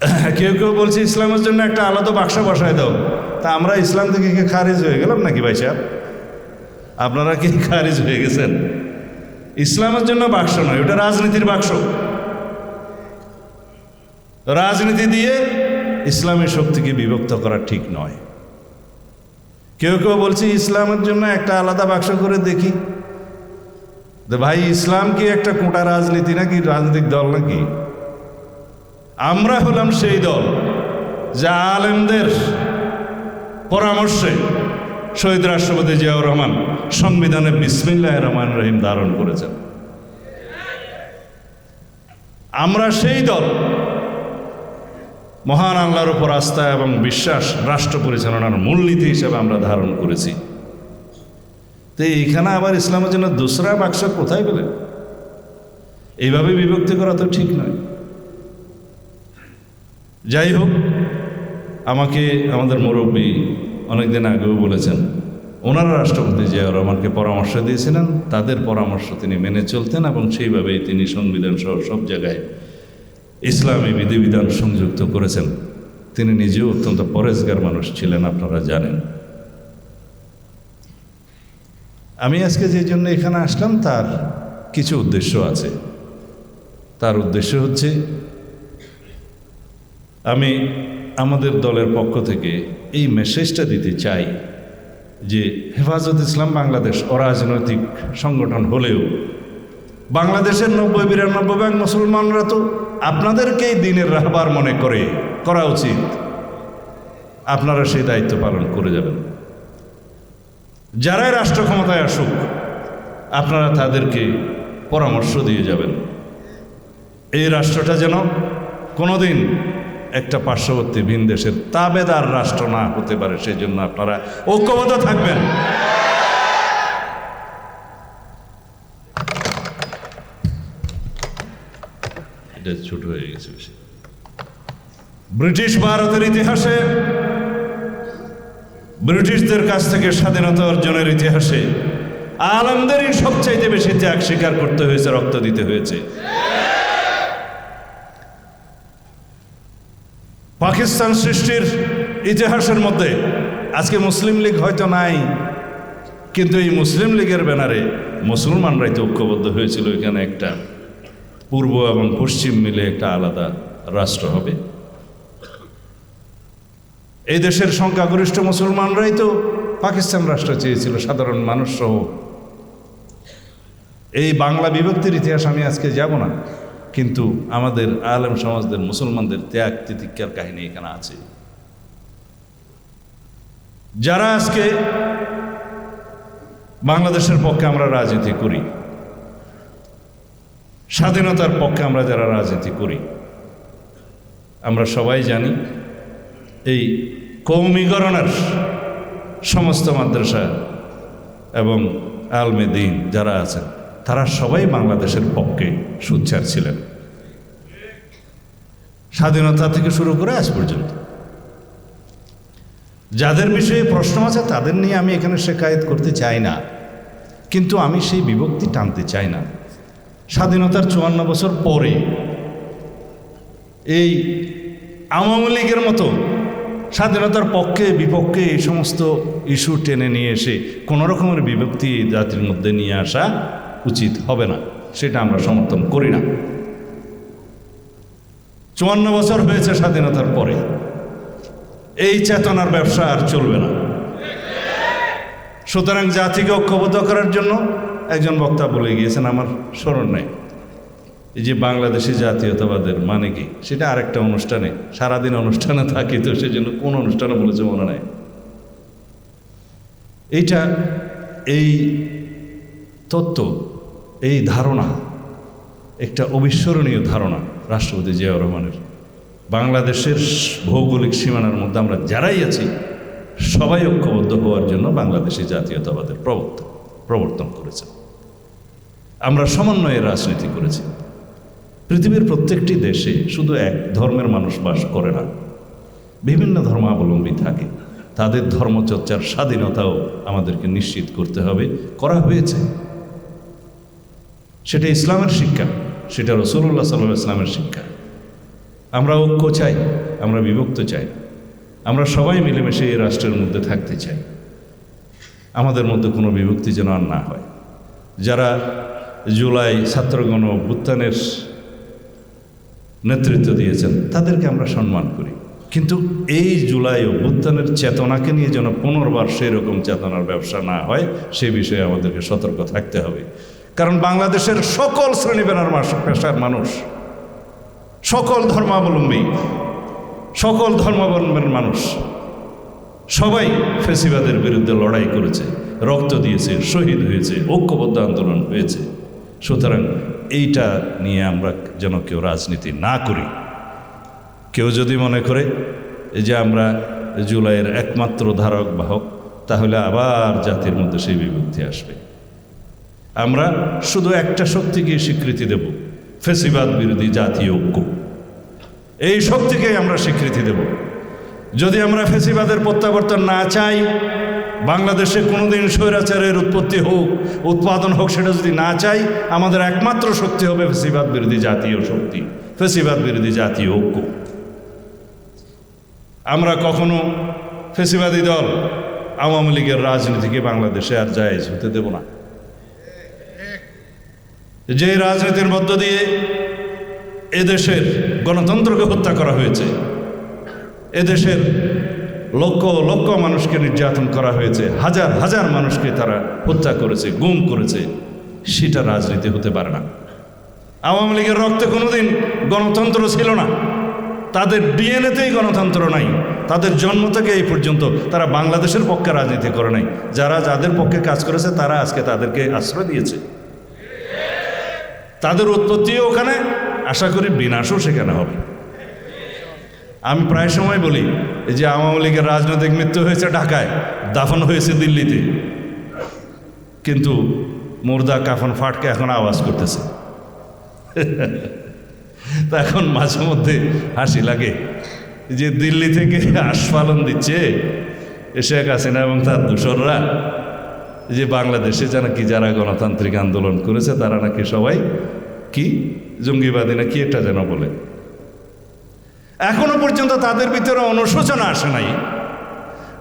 কেউ কেউ বলছে, ইসলামের জন্য একটা আলাদা বাক্স বসায় দাও। তা আমরা ইসলাম থেকে কি খারিজ হয়ে গেলাম নাকি ভাই সাহেব? আপনারা কি খারিজ হয়ে গেছেন? ইসলামের জন্য বাক্স নয়, ওটা রাজনীতির বাক্স। রাজনীতি দিয়ে ইসলামী শক্তিকে বিভক্ত করা ঠিক নয়। কেউ কেউ বলছে, ইসলামের জন্য একটা আলাদা বাক্স করে দেখি। ভাই, ইসলাম কি একটা কোটা রাজনীতি নাকি, রাজনৈতিক দল নাকি? আমরা হলাম সেই দল যা আলেমদের পরামর্শে শহীদ রাষ্ট্রপতি জিয়াউর রহমান সংবিধানে বিসমিল্লাহ রহমান রহিম ধারণ করেছেন। আমরা সেই দল মহান আল্লাহর উপর আস্থা এবং বিশ্বাস রাষ্ট্র পরিচালনার মূলনীতি হিসেবে আমরা ধারণ করেছি। তো এইখানে আবার ইসলামের জন্য দোসরা বাক্স কোথায় পেলেন এইভাবে বিভক্তি করা তো ঠিক নয়। যাই হোক আমাকে আমাদের মুরব্বী অনেকদিন আগেও বলেছেন, ওনারা রাষ্ট্রপতি জিয়াউর রহমানকে পরামর্শ দিয়েছিলেন, তাদের পরামর্শ তিনি মেনে চলতেন এবং সেইভাবেই তিনি সংবিধান সহ সব জায়গায় ইসলামী বিধিবিধান সংযুক্ত করেছেন। তিনি নিজেও অত্যন্ত পরেজগার মানুষ ছিলেন, আপনারা জানেন। আমি আজকে যে জন্য এখানে আসলাম, তার কিছু উদ্দেশ্য আছে। তার উদ্দেশ্য হচ্ছে আমি আমাদের দলের পক্ষ থেকে এই মেসেজটা দিতে চাই যে হেফাজত ইসলাম বাংলাদেশ অরাজনৈতিক সংগঠন হলেও বাংলাদেশের নব্বই, বিরানব্বই ভাগ মুসলমানরা তো আপনাদেরকেই দিনের রাহবার মনে করে, করা উচিত। আপনারা সেই দায়িত্ব পালন করে যাবেন। যারাই রাষ্ট্র ক্ষমতায় আসুক, আপনারা তাদেরকে পরামর্শ দিয়ে যাবেন। এই রাষ্ট্রটা যেন কোনোদিন একটা পার্শ্ববর্তী ভিন দেশের তাবেদার রাষ্ট্র না হতে পারে সেই জন্য আপনারা ঐক্যবদ্ধ থাকবেন। এটা ছোট হয়ে গেছে বেশি। ব্রিটিশ ভারতের ইতিহাসে, ব্রিটিশদের কাছ থেকে স্বাধীনতা অর্জনের ইতিহাসে আলমদেরই সবচাইতে বেশি ত্যাগ স্বীকার করতে হয়েছে, রক্ত দিতে হয়েছে। পাকিস্তান সৃষ্টির ইতিহাসের মধ্যে আজকে মুসলিম লীগ হয়তো নাই, কিন্তু এই মুসলিম লীগের ব্যানারে মুসলমানরাই তো ঐক্যবদ্ধ হয়েছিল। এখানে একটা পূর্ব এবং পশ্চিম মিলে একটা আলাদা রাষ্ট্র হবে। এই দেশের সংখ্যাগরিষ্ঠ মুসলমানরাই তো পাকিস্তান রাষ্ট্র চেয়েছিল, সাধারণ মানুষ সহ এই বাংলা বিভক্তির ইতিহাস আমি আজকে যাব না। কিন্তু আমাদের আলেম সমাজদের, মুসলমানদের ত্যাগ তিতিক্ষার কাহিনী এখানে আছে। যারা আজকে বাংলাদেশের পক্ষে আমরা রাজনীতি করি, স্বাধীনতার পক্ষে আমরা যারা রাজনীতি করি, আমরা সবাই জানি এই কৌমিকরণের সমস্ত মাদ্রাসা এবং আলমে দিন যারা আছেন তারা সবাই বাংলাদেশের পক্ষে সুচ্ছার ছিলেন। স্বাধীনতা থেকে শুরু করে আজ পর্যন্ত। যাদের বিষয়ে প্রশ্ন আছে, তাদের নিয়ে আমি এখানে শেখায়ত করতে চাই না। কিন্তু আমি সেই বিভক্তি টানতে চাই না। স্বাধীনতার চুয়ান্ন বছর পরে এই আওয়ামী লীগের মতো স্বাধীনতার পক্ষে বিপক্ষে এই সমস্ত ইস্যু টেনে নিয়ে এসে কোনো রকমের বিভক্তি জাতির মধ্যে নিয়ে আসা উচিত হবে না। সেটা আমরা সমর্থন করি না। চুয়ান্ন বছর হয়েছে স্বাধীনতার পরে। এই চেতনার ব্যবসা আর চলবে না। সুতরাং জাতিকে ঐক্যবদ্ধ করার জন্য একজন বক্তা বলে গিয়েছেন, আমার স্মরণ নেই। এই যে বাংলাদেশি জাতীয়তাবাদের মানে কি? সেটা আরেকটা অনুষ্ঠানে, সারাদিন অনুষ্ঠানে থাকি তো সেজন্য কোন অনুষ্ঠানে বলেছে মনে নাই। এইটা, এই তত্ত্ব এই ধারণা, একটা অবিস্মরণীয় ধারণা রাষ্ট্রপতি জিয়াউর রহমানের। বাংলাদেশের ভৌগোলিক সীমানার মধ্যে আমরা যারাই আছি, সবাই ঐক্যবদ্ধ হওয়ার জন্য বাংলাদেশি জাতীয়তাবাদের প্রবর্তন প্রবর্তন করেছে। আমরা সমন্বয়ে রাজনীতি করেছি। পৃথিবীর প্রত্যেকটি দেশে শুধু এক ধর্মের মানুষ বাস করে না, বিভিন্ন ধর্মাবলম্বী থাকে। তাদের ধর্মচর্চার স্বাধীনতাও আমাদেরকে নিশ্চিত করতে হবে, করা হয়েছে। সেটা ইসলামের শিক্ষা, সেটা রসুল্লাহ সাল্লাহ ইসলামের শিক্ষা। আমরা ঐক্য চাই, আমরা বিভক্ত চাই, আমরা সবাই মিলেমিশে এই রাষ্ট্রের মধ্যে থাকতে চাই। আমাদের মধ্যে কোনো বিভক্তি যেন আর না হয়। যারা জুলাই ছাত্রগণ অভ্যুত্থানের নেতৃত্ব দিয়েছেন, তাদেরকে আমরা সম্মান করি। কিন্তু এই জুলাই অভ্যুত্থানের চেতনাকে নিয়ে যেন পুনর্বার সেই রকম চেতনার ব্যবসা না হয়, সে বিষয়ে আমাদেরকে সতর্ক থাকতে হবে। কারণ বাংলাদেশের সকল শ্রেণি বেনার পেশার মানুষ, সকল ধর্মাবলম্বী, সকল ধর্মাবলম্বীর মানুষ, সবাই ফেসিবাদের বিরুদ্ধে লড়াই করেছে, রক্ত দিয়েছে, শহীদ হয়েছে, ঐক্যবদ্ধ আন্দোলন হয়েছে। সুতরাং এইটা নিয়ে আমরা যেন কেউ রাজনীতি না করি। কেউ যদি মনে করে যে আমরা জুলাইয়ের একমাত্র ধারক বাহক, তাহলে আবার জাতির মধ্যে সেই বিভক্তি আসবে। আমরা শুধু একটা শক্তিকে স্বীকৃতি দেব, ফেসিবাদ বিরোধী জাতীয় ঐক্য। এই শক্তিকেই আমরা স্বীকৃতি দেব। যদি আমরা ফেসিবাদের প্রত্যাবর্তন না চাই, বাংলাদেশে কোনোদিন স্বৈরাচারের উৎপত্তি হোক, উৎপাদন হোক সেটা যদি না চাই, আমাদের একমাত্র শক্তি হবে ফেসিবাদ বিরোধী জাতীয় শক্তি, ফেসিবাদ বিরোধী জাতীয় ঐক্য। আমরা কখনো ফেসিবাদী দল আওয়ামী লীগের রাজনীতিকে বাংলাদেশে আর জায়েজ হতে দেব না। যে রাজনীতির মধ্য দিয়ে এদেশের গণতন্ত্রকে হত্যা করা হয়েছে, এদেশের লক্ষ লক্ষ মানুষকে নির্যাতন করা হয়েছে, হাজার হাজার মানুষকে তারা হত্যা করেছে, গুম করেছে, সেটা রাজনীতি হতে পারে না। আওয়ামী লীগের রক্তে কোনোদিন গণতন্ত্র ছিল না। তাদের ডিএনএতেই গণতন্ত্র নাই। তাদের জন্ম থেকে এই পর্যন্ত তারা বাংলাদেশের পক্ষে রাজনীতি করে নাই। যারা যাদের পক্ষে কাজ করেছে, তারা আজকে তাদেরকে আশ্রয় দিয়েছে। তাদের উৎপত্তিও ওখানে। আশা করি বিনাশও সেখানে হবে। আমি প্রায় সময় বলি যে আওয়ামী লীগের রাজনৈতিক মৃত্যু হয়েছে ঢাকায়, দাফন হয়েছে দিল্লিতে। কিন্তু মুর্দা কাফন ফাটকে এখন আওয়াজ করতেছে। তা এখন মাঝে মধ্যে হাসি লাগে। যে দিল্লি থেকে আস্ফালন দিচ্ছে শেখ হাসিনা এবং তার দূষররা যে বাংলাদেশে যেন কি যারা গণতান্ত্রিক আন্দোলন করেছে, তারা নাকি সবাই কি জঙ্গিবাদী না কি একটা যেন বলে। এখনও পর্যন্ত তাদের ভিতরে অনুশোচনা আসে নাই।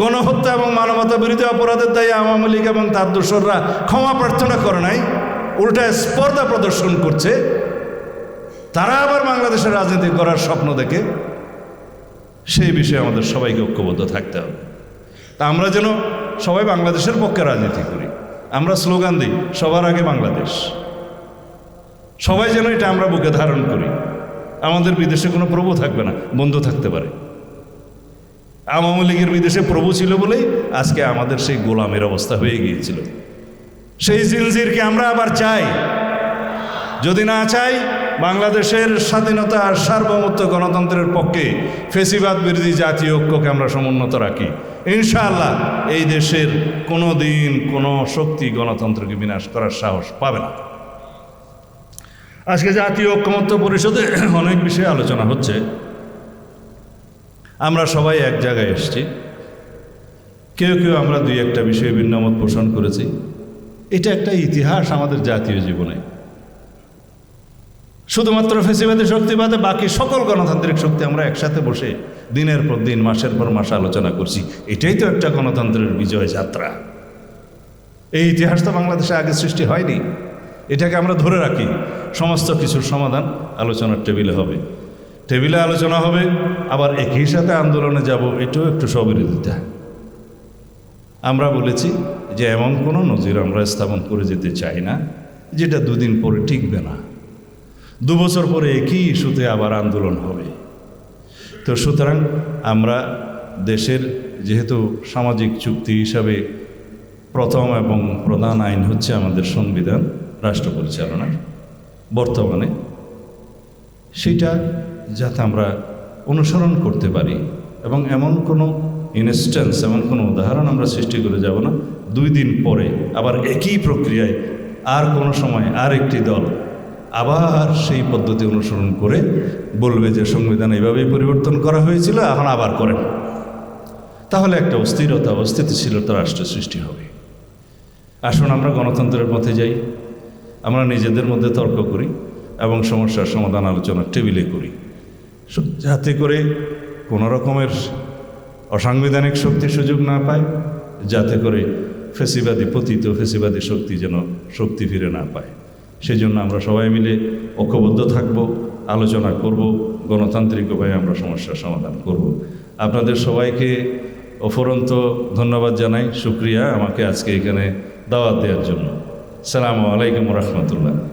গণহত্যা এবং মানবতা বিরোধী অপরাধের দায়ী আওয়ামী লীগ এবং তার দোসররা ক্ষমা প্রার্থনা করে নাই উল্টায় স্পর্ধা প্রদর্শন করছে। তারা আবার বাংলাদেশের রাজনীতি করার স্বপ্ন দেখে। সেই বিষয়ে আমাদের সবাইকে ঐক্যবদ্ধ থাকতে হবে। তা আমরা যেন সবাই বাংলাদেশের পক্ষে রাজনীতি করি। আমরা স্লোগান দিই, সবার আগে বাংলাদেশ। সবাই যেন এটা আমরা বুকে ধারণ করি। আমাদের বিদেশে কোনো প্রভু থাকবে না, বন্ধু থাকতে পারে। আওয়ামী লীগের বিদেশে প্রভু ছিল বলেই আজকে আমাদের সেই গোলামের অবস্থা হয়ে গিয়েছিল। সেই জিনজিরকে আমরা আবার চাই। যদি না চাই, বাংলাদেশের স্বাধীনতা আর সার্বভৌমত্ব গণতন্ত্রের পক্ষে ফেসিবাদ বিরোধী জাতীয় ঐক্যকে আমরা সমুন্নত রাখি। ইনশাআল্লাহ, এই দেশের কোনো দিন কোনো শক্তি গণতন্ত্রকে বিনাশ করার সাহস পাবে না। আজকে জাতীয় ঐক্যমত্য পরিষদে অনেক বিষয়ে আলোচনা হচ্ছে। আমরা সবাই এক জায়গায় এসছি। কেউ কেউ আমরা দুই একটা বিষয়ে ভিন্নমত পোষণ করেছি। এটা একটা ইতিহাস আমাদের জাতীয় জীবনে। শুধুমাত্র ফেসিবাদী শক্তি বাদে বাকি সকল গণতান্ত্রিক শক্তি আমরা একসাথে বসে দিনের পর দিন, মাসের পর মাস আলোচনা করছি। এটাই তো একটা গণতন্ত্রের বিজয় যাত্রা। এই ইতিহাস তো বাংলাদেশে আগে সৃষ্টি হয়নি। এটাকে আমরা ধরে রাখি। সমস্ত কিছুর সমাধান আলোচনার টেবিলে হবে। টেবিলে আলোচনা হবে, আবার একই সাথে আন্দোলনে যাব, এটাও একটু সবিরোধিতা। আমরা বলেছি যে এমন কোনো নজির আমরা স্থাপন করে যেতে চাই না, যেটা দুদিন পরে টিকবে না। দু বছর পরে একই ইস্যুতে আবার আন্দোলন হবে। তো সুতরাং আমরা দেশের যেহেতু সামাজিক চুক্তি হিসাবে প্রথম এবং প্রধান আইন হচ্ছে আমাদের সংবিধান, রাষ্ট্র পরিচালনার বর্তমানে, সেটা যাতে আমরা অনুসরণ করতে পারি এবং এমন কোনো ইনস্ট্যান্স এমন কোনো উদাহরণ আমরা সৃষ্টি করে যাব না, দুই দিন পরে আবার একই প্রক্রিয়ায় আর কোনো সময় আর একটি দল আবার সেই পদ্ধতি অনুসরণ করে বলবে যে সংবিধান এইভাবেই পরিবর্তন করা হয়েছিল, এখন আবার করেন। তাহলে একটা অস্থিরতা, অস্থিতিশীলতা রাষ্ট্র সৃষ্টি হবে। আসুন আমরা গণতন্ত্রের পথে যাই। আমরা নিজেদের মধ্যে তর্ক করি এবং সমস্যার সমাধান আলোচনা টেবিলে করি। যাতে করে কোনো রকমের অসাংবিধানিক শক্তি সুযোগ না পায়, যাতে করে ফেসিবাদী পতিত ফেসিবাদী শক্তি যেন শক্তি ফিরে না পায়। সেই জন্য আমরা সবাই মিলে ঐক্যবদ্ধ থাকব, আলোচনা করব, গণতান্ত্রিক উপায়ে আমরা সমস্যার সমাধান করব। আপনাদের সবাইকে অফরন্ত ধন্যবাদ জানাই, শুক্রিয়া আমাকে আজকে এখানে দাওয়াত দেওয়ার জন্য। সালামু আলাইকুম রহমতুল্লাহ।